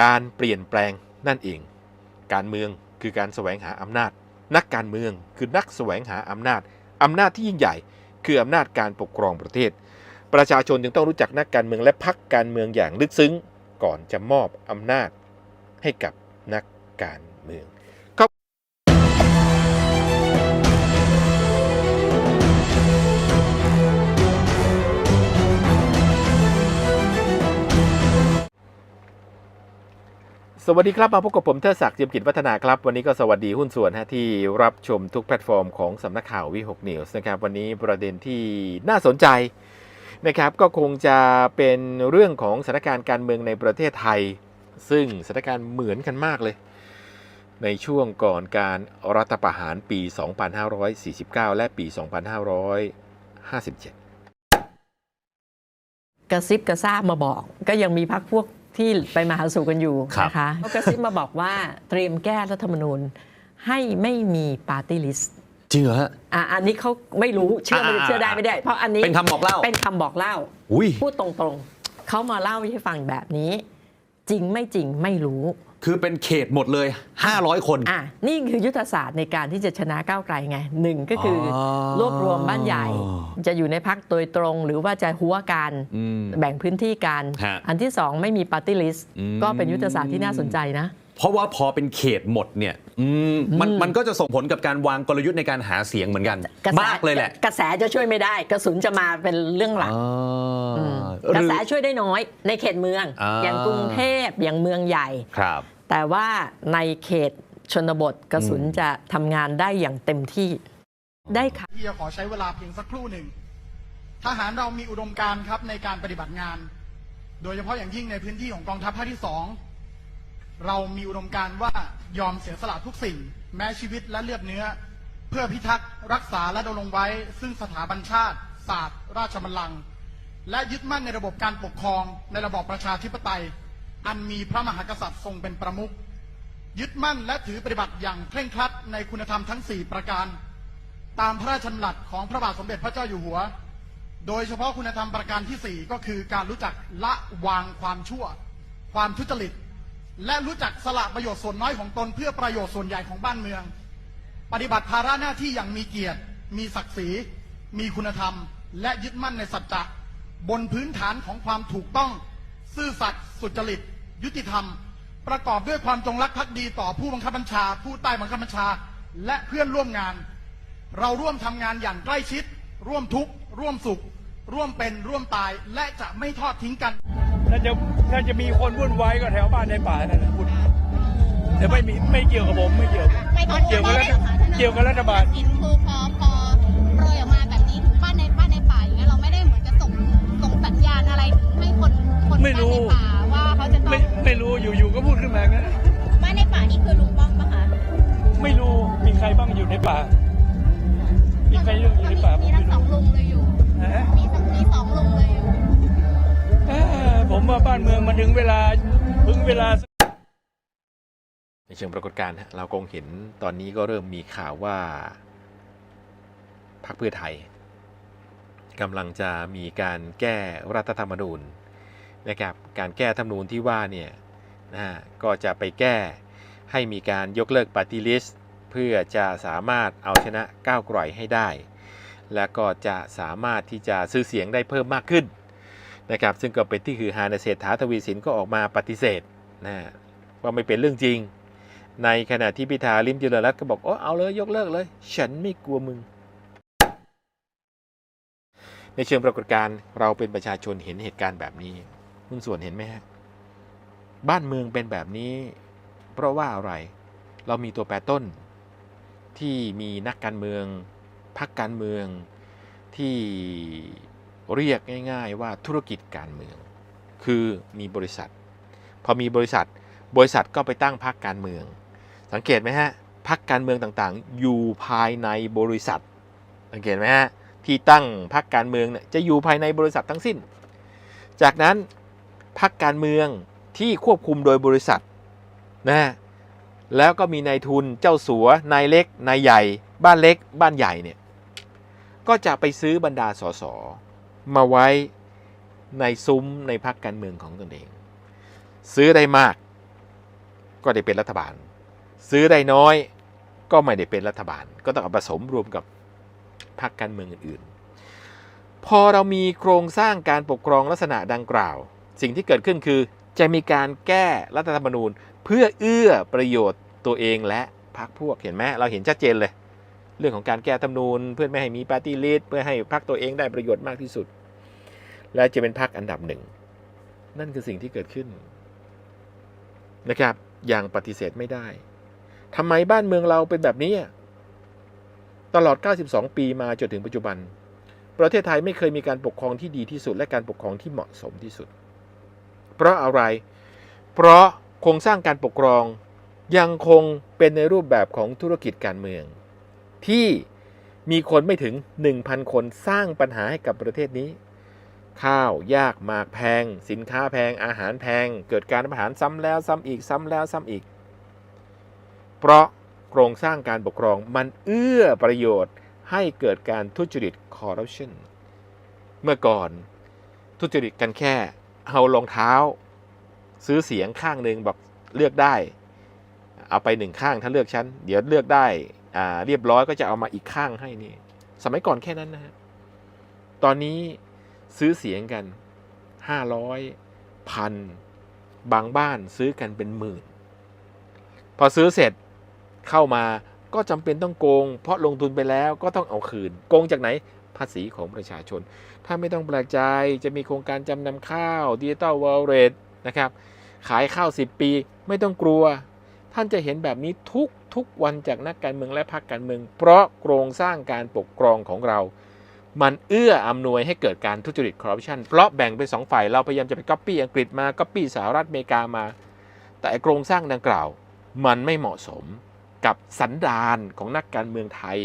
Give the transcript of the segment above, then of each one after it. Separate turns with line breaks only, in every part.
การเปลี่ยนแปลงนั่นเอง การเมืองคือการแสวงหาอำนาจ นักการเมืองคือนักแสวงหาอำนาจอำนาจที่ยิ่งใหญ่ คืออำนาจการปกครองประเทศ ประชาชนจึงต้องรู้จักนักการเมืองและพักการเมืองอย่างลึกซึ้ง ก่อนจะมอบอำนาจให้กับนักการเมือง สวัสดีครับ มาพบกับผมเทอศักดิ์เจียมกิจวัฒนาครับ วันนี้ก็สวัสดีหุ้นส่วนฮะที่รับชมทุกแพลตฟอร์มของสำนักข่าววิหกนิวส์นะครับ วันนี้ประเด็นที่น่าสนใจนะครับก็คงจะเป็นเรื่องของสถานการณ์การเมืองในประเทศไทย ซึ่งสถานการณ์เหมือนกันมากเลย ในช่วงก่อนการรัฐประหารปี 2549 และปี 2557
กระซิบกระซาบมาบอก ก็ยังมีพักพวก ที่ไปมาหาสู่กันอยู่
ครับ
นะคะก็กระซิบมาบอกว่าเตรียมแก้รัฐธรรมนูญให้ไม่มีปาร์ตี้ลิสต์
จริงเหรอฮะ
อะอันนี้เขาไม่รู้เชื่อไม่ได้
อ่า
เชื่อได้ไม่ได้ เพราะอันนี้
เป็นคำบอกเล่า
เป็นคำบอกเล่า
อุ้ย
พูดตรงๆเขามาเล่าให้ฟังแบบนี้ จริงไม่จริงไม่รู้
คือเป็นเขตหมดเลย 500 คน
อะนี่คือยุทธศาสตร์ในการที่จะชนะก้าวไกลไงหนึ่งก็คืออ
อ
รวบรวมบ้านใหญ่ จะอยู่ในพักโดยตรง หรือว่าจะหัวกัน
อืม
แบ่งพื้นที่กัน
ฮะ
อันที่สองไม่มีปาร์ตี้ลิสต์
อืม
ก็เป็นยุทธศาสตร์ที่น่าสนใจนะ
เพราะว่าพอเป็นเขตหมดเนี่ยอืมมัน
อืม
มันก็จะส่งผลกับการวางกลยุทธ์ในการหาเสียงเหมือนกัน
กระแส
มากเลยแหละ
กระแสจะช่วยไม่ได้ กระสุนจะมาเป็นเรื่องหลัก
อ่า
อืม
ห
กระ
รือ
แสช่วยได้น้อย ในเขตเมือง
อ่า
อย่างกรุงเทพอย่างเมืองใหญ่
ครับ
แต่ว่าในเขตชนบทกระสุน
อืม
จะทำงานได้อย่างเต็มที่ ได้ค่ะ
ที่จะขอใช้เวลาเพียงสักครู่หนึ่งทหารเรามีอุดมการณ์ครับในการปฏิบัติงาน โดยเฉพาะอย่างยิ่งในพื้นที่ของกองทัพภาคที่สองเรามีอุดมการณ์ว่ายอมเสียสละทุกสิ่ง แม้ชีวิตและเลือดเนื้อ เพื่อพิทักษ์รักษาและดำรงไว้ ซึ่งสถาบันชาติ ศาสตร์ ราชบัลลังก์และยึดมั่นในระบบการปกครองในระบอบประชาธิปไตย อันมีพระมหากษัตริย์ทรงเป็นประมุขยึดมั่นและถือปฏิบัติอย่างเคร่งครัดในคุณธรรมทั้ง 4 ประการ ตามพระราชดำรัสของพระบาทสมเด็จพระเจ้าอยู่หัว โดยเฉพาะคุณธรรมประการที่ 4 ก็คือการรู้จักละวางความชั่ว ความทุจริต และรู้จักสละประโยชน์ส่วนน้อยของตนเพื่อประโยชน์ส่วนใหญ่ของบ้านเมือง ปฏิบัติภาระหน้าที่อย่างมีเกียรติ มีศักดิ์ศรี มีคุณธรรม และยึดมั่นในสัจจะบนพื้นฐานของความถูกต้อง ซื่อสัตย์สุจริต ยุติธรรม ประกอบด้วยความจงรักภักดีต่อผู้บังคับบัญชา ผู้ใต้บังคับบัญชา และเพื่อนร่วมงาน เราร่วมทำงานอย่างใกล้ชิด ร่วมทุกข์ร่วมสุข ร่วมเป็นร่วมตายและจะไม่ทอดทิ้งกัน
ถ้าจะถ้าจะมีคนวุ่นวายก็แถวบ้านในป่านั่นแหละวุ่นแต่ไม่มีไม่เกี่ยวกับผมไม่เกี่ยว
ไม่กังวล
เกี่ยวกับ
ได้
รั
ไหม
ฐ
คะท่าน
เกี่ยวกับรัฐบาล
เห็นคือพอพอโปรยออกมาแบบนี้ถึงบ้านในบ้านในป่าอย่างเงี้ยเราไม่ได้เหมือนจะส่งส่งสัญญาณอะไรถึงให้คนคน
ไม่
บ้าน
รู้
ในป่าว่าเขาจะต้อง
ไม่ไม่รู้อยู่ๆก็พูดขึ้นมางั้น
บ้านในป่านี่คือลุงป้อมปะคะ
ไม่รู้มีใครบ้างอยู่ในป่า มีใครอยู่ในป่าผ
มี
ม
ทั้
ไม่
งสอง
รู้
ลุงเลยอยู่
ฮะ
มีทั้งมีสองลุงเลยอยู่
เอ้อผมว่าบ้านเมืองมันถึงเวลาถึงเวลา
ในเชิงปรากฏการณ์ฮะเราคงเห็นตอนนี้ก็เริ่มมีข่าวว่าพรรคเพื่อไทยกำลังจะมีการแก้รัฐธรรมนูญนะครับการแก้ธรรมนูญที่ว่าเนี่ยนะฮะก็จะไปแก้ให้มีการยกเลิกปฏิลิส เพื่อจะสามารถเอาชนะก้าวไกลให้ได้ และก็จะสามารถที่จะซื้อเสียงได้เพิ่มมากขึ้นนะครับซึ่งก็เป็นที่คือฮานาเศรษฐาทวีสินก็ออกมาปฏิเสธนะฮะว่าไม่เป็นเรื่องจริง ในขณะที่พิธาลิมเจริญรัตน์ก็บอกโอ้เอาเลยยกเลิกเลย ฉันไม่กลัวมึง ในเชิงปรากฏการณ์เราเป็นประชาชนเห็นเหตุการณ์แบบนี้หุ้นส่วนเห็นไหมฮะบ้านเมืองเป็นแบบนี้ เพราะว่าอะไร เรามีตัวแปรต้น ที่มีนักการเมืองพักการเมืองที่เรียกง่าย ๆ ว่าธุรกิจการเมือง คือมีบริษัท พอมีบริษัท บริษัทก็ไปตั้งพรรคการเมือง สังเกตไหมฮะพรรคการเมืองต่างๆ อยู่ภายในบริษัท สังเกตไหมฮะที่ตั้งพรรคการเมืองเนี่ยจะอยู่ภายในบริษัททั้งสิ้น จากนั้นพรรคการเมืองที่ควบคุมโดยบริษัทนะฮะ แล้วก็มีนายทุนเจ้าสัวนายเล็กนายใหญ่ บ้านเล็ก บ้านใหญ่เนี่ยก็จะไปซื้อบรรดาสสมาไว้ในซุ้มในพรรคการเมืองของตนเอง ซื้อได้มาก ก็ได้เป็นรัฐบาล ซื้อได้น้อยก็ไม่ได้เป็นรัฐบาล ก็ต้องผสมรวมกับพรรคการเมืองอื่นๆ พอเรามีโครงสร้างการปกครองลักษณะดังกล่าว สิ่งที่เกิดขึ้นคือจะมีการแก้รัฐธรรมนูญเพื่อเอื้อประโยชน์ตัวเองและพรรคพวกเห็นไหมเราเห็นชัดเจนเลย เรื่องของการแก้ธรรมนูญ เพื่อไม่ให้มีปาร์ตี้ลิสเพื่อให้พรรคตัวเองได้ประโยชน์มากที่สุด และจะเป็นพรรคอันดับหนึ่ง นั่นคือสิ่งที่เกิดขึ้นนะครับ อย่างปฏิเสธไม่ได้ทำไมบ้านเมืองเราเป็นแบบนี้ ตลอด 92 ปีมาจนถึงปัจจุบัน ประเทศไทยไม่เคยมีการปกครองที่ดีที่สุด และการปกครองที่เหมาะสมที่สุด เพราะอะไร เพราะ โครงสร้างการปกครอง ยังคงเป็นในรูปแบบของธุรกิจการเมือง ที่มีคนไม่ถึง 1,000 คนสร้างปัญหาให้กับประเทศนี้ ข้าวยากหมากแพง สินค้าแพงอาหารแพง เกิดการประหารซ้ำแล้วซ้ำอีกซ้ำแล้วซ้ำอีก เพราะโครงสร้างการปกครองมันเอื้อประโยชน์ให้เกิดการทุจริตคอร์รัปชันเมื่อก่อนทุจริตกันแค่เอารองเท้า ซื้อเสียงข้างหนึ่งบอกเลือกได้ เอาไปหนึ่งข้างถ้าเลือกฉันเดี๋ยวเลือกได้อ่าเรียบร้อยก็จะเอามาอีกข้างให้นี่ สมัยก่อนแค่นั้นนะฮะตอนนี้ซื้อเสียงกันห้าร้อยพันบางบ้านซื้อกันเป็นหมื่น พอซื้อเสร็จเข้ามาก็จำเป็นต้องโกง เพราะลงทุนไปแล้วก็ต้องเอาคืน โกงจากไหนภาษีของประชาชน ถ้าไม่ต้องแปลกใจจะมีโครงการจำนำข้าวดิจิตอลวอลเรต นะครับ ขายข้าว 10 ปีไม่ต้องกลัว ท่านจะเห็นแบบนี้ทุกทุกวันจากนักการเมืองและพรรคการเมือง เพราะโครงสร้างการปกครองของเรา มันเอื้ออำนวยให้เกิดการทุจริตคอร์รัปชันเพราะแบ่งเป็นสองฝ่ายเราพยายามจะไปก๊อปปี้อังกฤษมาก๊อปปี้สหรัฐอเมริกามา แต่โครงสร้างดังกล่าว มันไม่เหมาะสมกับสันดานของนักการเมืองไทย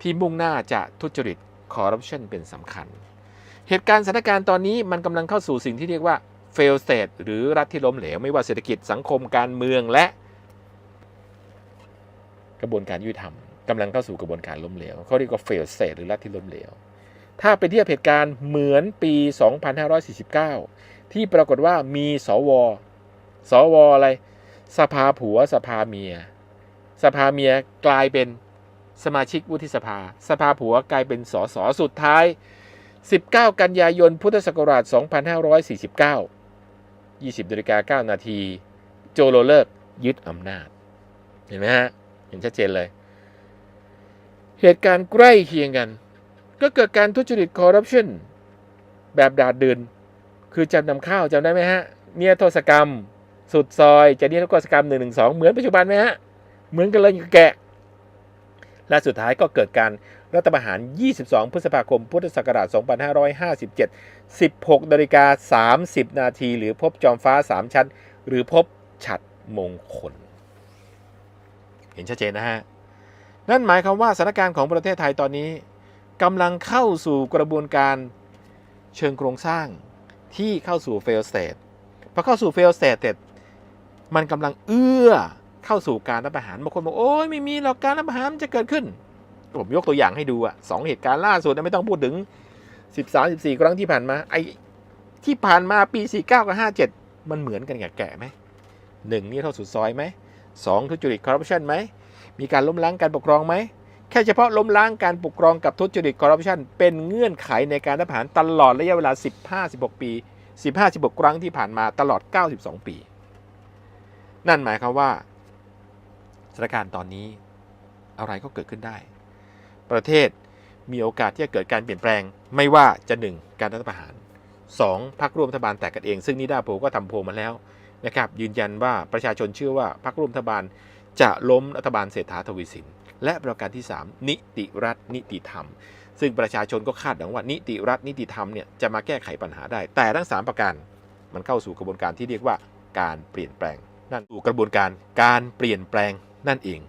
ที่มุ่งหน้าจะทุจริตคอร์รัปชันเป็นสำคัญ เหตุการณ์สถานการณ์ตอนนี้มันกำลังเข้าสู่สิ่งที่เรียกว่า fail s t a t หรือรัฐที่ล้มเหลว ไม่ว่าเศรษฐกิจสังคมการเมืองและ กระบวนการยุติธรรมกำลังเข้าสู่กระบวนการล้มเหลวเขาเรียกว่า fail s t a t หรือรัฐที่ล้มเหลว ถ้าไปเทียบเหตุการณ์เหมือนปี 2549 ที่ปรากฏว่ามีสว สวอะไร สภาผัว สภาเมีย สภาเมียกลายเป็นสมาชิกวุฒิสภา สภาผัวกลายเป็นสสสุดท้าย 19 กันยายน พุทธศักราช 2549 20นาฬิกา9นาที โจโลเลิกยึดอำนาจ เห็นไหมฮะ เห็นชัดเจนเลย เหตุการณ์ใกล้เคียงกัน ก็เกิดการทุจริตคอร์รัปชันแบบดาดดืนคือจำนำข้าวจำได้ไหมฮะ เนี่ยโทษกรรม สุดซอยจะเนี่ยโทษกรรม1 1 2เหมือนปัจจุบันไหมฮะ เหมือนกันเลยแกะ และสุดท้ายก็เกิดการรัฐประหาร 22 พฤษภาคม พุทธศักราช 2557 16นาฬิกา30 นาทีหรือพบจอมฟ้า 3 ชั้น หรือพบฉัดมงคล เห็นชัดเจนนะฮะ นั่นหมายความว่าสถานการณ์ของประเทศไทยตอนนี้กำลังเข้าสู่กระบวนการเชิงโครงสร้างที่เข้าสู่ fail state พอเข้าสู่ fail state เสร็จมันกำลังเอื้อ เข้าสู่การรัฐประหารบางคนบอกโอ้ยไม่มีหรอกการรัฐประหารมันจะเกิดขึ้น ผมยกตัวอย่างให้ดูอะสองเหตุการณ์ล่าสุดไม่ต้องพูดถึง 13 14 ครั้งที่ผ่านมาไอ้ที่ผ่านมาปี 49 กับ 57 มันเหมือนกันกับแก่ไหมหนึ่งนี่เท่าสุดซอยไหมสองทุจริตคอร์รัปชันไหมมีการล้มล้างการปกครองไหมแค่เฉพาะล้มล้างการปกครองกับทุจริตคอร์รัปชันเป็นเงื่อนไขในการรัฐประหารตลอดระยะเวลา 15-16 ปี 15-16 ครั้งที่ผ่านมาตลอด 92 ปี นั่นหมายความว่า สถานการณ์ตอนนี้อะไรก็เกิดขึ้นได้ ประเทศมีโอกาสที่จะเกิดการเปลี่ยนแปลง ไม่ว่าจะ 1. การรัฐประหาร 2. พรรคร่วมรัฐบาลแตกกันเอง ซึ่งนิดาโพลก็ทำโพลมาแล้วนะครับยืนยันว่าประชาชนเชื่อว่าพรรคร่วมรัฐบาลจะล้มรัฐบาลเศรษฐาทวีสิน และประการที่ 3 นิติรัฐนิติธรรม ซึ่งประชาชนก็คาดหวังว่านิติรัฐนิติธรรมเนี่ยจะมาแก้ไขปัญหาได้ แต่ทั้ง 3 ประการมันเข้าสู่กระบวนการที่เรียกว่าการเปลี่ยนแปลง นั่นสู่กระบวนการการเปลี่ยนแปลง นั่นเอง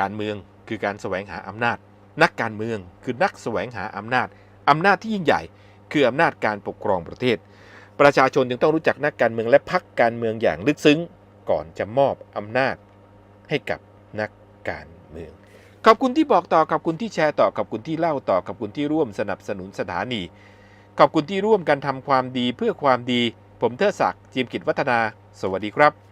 การเมืองคือการแสวงหาอำนาจ นักการเมืองคือนักแสวงหาอำนาจอำนาจที่ยิ่งใหญ่ คืออำนาจการปกครองประเทศ ประชาชนจึงต้องรู้จักนักการเมืองและพรรคการเมืองอย่างลึกซึ้ง ก่อนจะมอบอำนาจให้กับนักการเมือง ขอบคุณที่บอกต่อขอบคุณที่แชร์ต่อขอบคุณที่เล่าต่อขอบคุณที่ร่วมสนับสนุนสถานี ขอบคุณที่ร่วมกันทำความดีเพื่อความดี ผมเทอศักดิ์จิมกิจวัฒนา สวัสดีครับ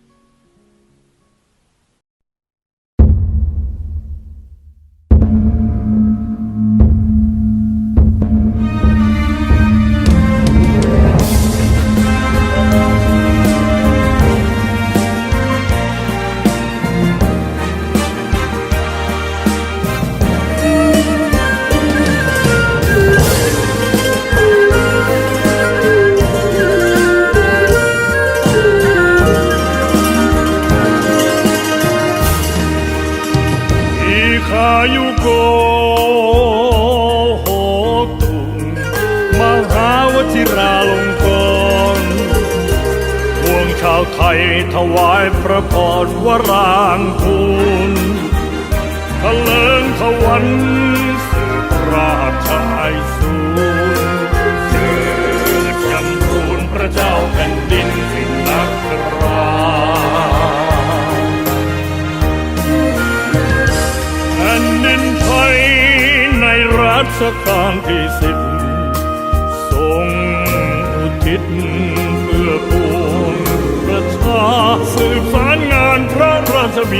ถวายพระพรวรางคูลทะเลิงทวันสืบราชไอสูรเกิดจำรูนพระเจ้าแผ่นดินสิงนักราแผ่นดินไทยในรัชกาลที่สิบ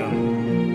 อง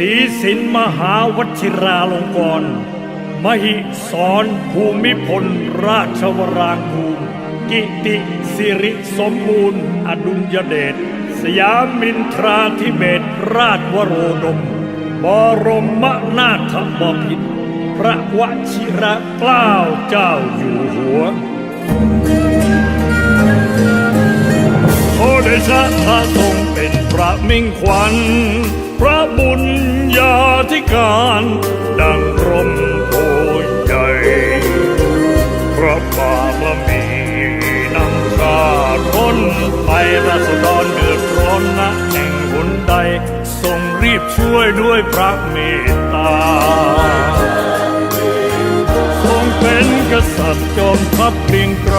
ศีสินมหาวชิราลงกรณ์มหิสรภูมิพล ราชวรางคูลกิติสิริสมบูรณ์ อดุลยเดชสยามินทราธิเบศรราชวโรดม บรมนาถบพิตรพระวชิระเกล้าเจ้าอยู่หัวโอเดชะพระทรงเป็นพระมิ่งขวัญ พระบุญญาธิการ ดังร่มโพใหญ่พระบารมีนำชาร้นไปราษฎรเดือดร้อนนะแห่งหนใด ทรงรีบช่วยด้วยพระเมตตา ทรงเป็นกษัตริย์จอมทัพเกรียงไกร